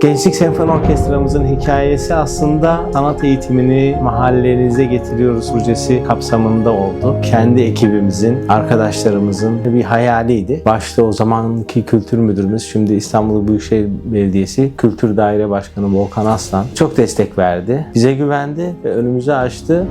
Gençlik Senfoni Orkestramızın hikayesi aslında sanat eğitimini mahallenize getiriyoruz projesi kapsamında oldu. Kendi ekibimizin, arkadaşlarımızın bir hayaliydi. Başta o zamanki kültür müdürümüz, şimdi İstanbul Büyükşehir Belediyesi Kültür Daire Başkanı Volkan Aslan çok destek verdi. Bize güvendi ve önümüzü açtı.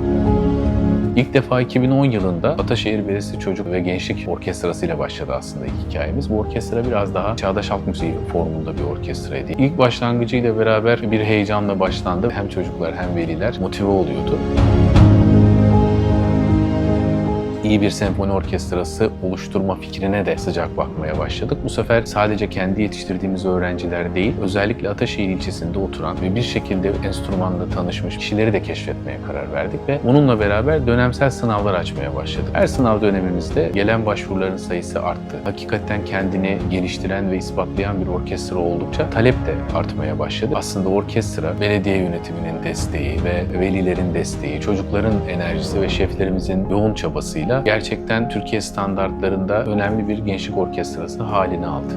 İlk defa 2010 yılında Ataşehir Belediyesi Çocuk ve Gençlik Orkestrası ile başladı aslında ilk hikayemiz. Bu orkestra biraz daha çağdaş halk müziği formunda bir orkestraydı. İlk başlangıcıyla beraber bir heyecanla başlandı. Hem çocuklar hem veliler motive oluyordu. İyi bir senfoni orkestrası oluşturma fikrine de sıcak bakmaya başladık. Bu sefer sadece kendi yetiştirdiğimiz öğrenciler değil, özellikle Ataşehir ilçesinde oturan ve bir şekilde enstrümanla tanışmış kişileri de keşfetmeye karar verdik ve onunla beraber dönemsel sınavlar açmaya başladık. Her sınav dönemimizde gelen başvuruların sayısı arttı. Hakikaten kendini geliştiren ve ispatlayan bir orkestra oldukça talep de artmaya başladı. Aslında orkestra belediye yönetiminin desteği ve velilerin desteği, çocukların enerjisi ve şeflerimizin yoğun çabasıyla gerçekten Türkiye standartlarında önemli bir gençlik orkestrası halini aldı.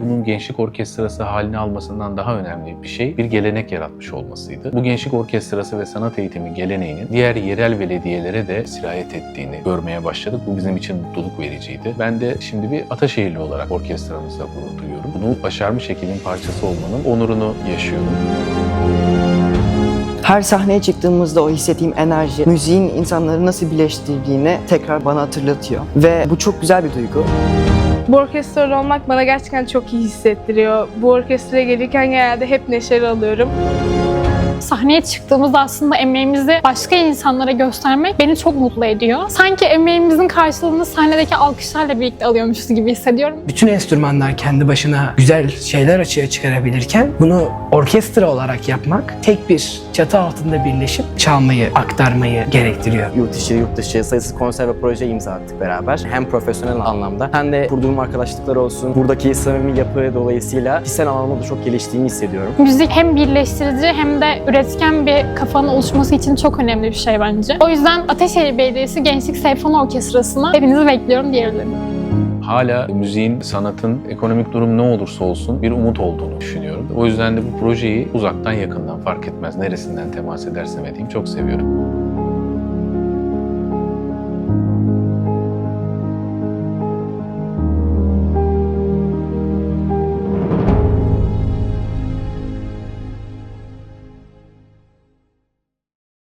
Bunun gençlik orkestrası halini almasından daha önemli bir şey bir gelenek yaratmış olmasıydı. Bu gençlik orkestrası ve sanat eğitimi geleneğinin diğer yerel belediyelere de sirayet ettiğini görmeye başladık. Bu bizim için mutluluk vericiydi. Ben de şimdi bir Ataşehirli olarak orkestramızla gurur duyuyorum. Bunu başarmış ekibin parçası olmanın onurunu yaşıyorum. Her sahneye çıktığımızda o hissettiğim enerji, müziğin insanları nasıl birleştirdiğini tekrar bana hatırlatıyor. Ve bu çok güzel bir duygu. Bu orkestrada olmak bana gerçekten çok iyi hissettiriyor. Bu orkestraya gelirken genelde hep neşeli alıyorum. Sahneye çıktığımızda aslında emeğimizi başka insanlara göstermek beni çok mutlu ediyor. Sanki emeğimizin karşılığını sahnedeki alkışlarla birlikte alıyormuşuz gibi hissediyorum. bütün enstrümanlar kendi başına güzel şeyler açığa çıkarabilirken bunu orkestra olarak yapmak tek bir çatı altında birleşip çalmayı, aktarmayı gerektiriyor. yurt içi, yurt dışı sayısız konser ve proje imza attık beraber. Hem profesyonel anlamda hem de kurduğum arkadaşlıklar olsun. Buradaki samimi yapı dolayısıyla kişisel anlamda da çok geliştiğimi hissediyorum. Müzik hem birleştirici hem de üretken bir kafanın oluşması için çok önemli bir şey bence. O yüzden Ateşehir Belediyesi Gençlik Senfoni Orkestrası'na hepinizi bekliyorum diyebilirim. hala müziğin, sanatın ekonomik durum ne olursa olsun bir umut olduğunu düşünüyorum. O yüzden de bu projeyi uzaktan yakından fark etmez neresinden temas edersem edeyim çok seviyorum.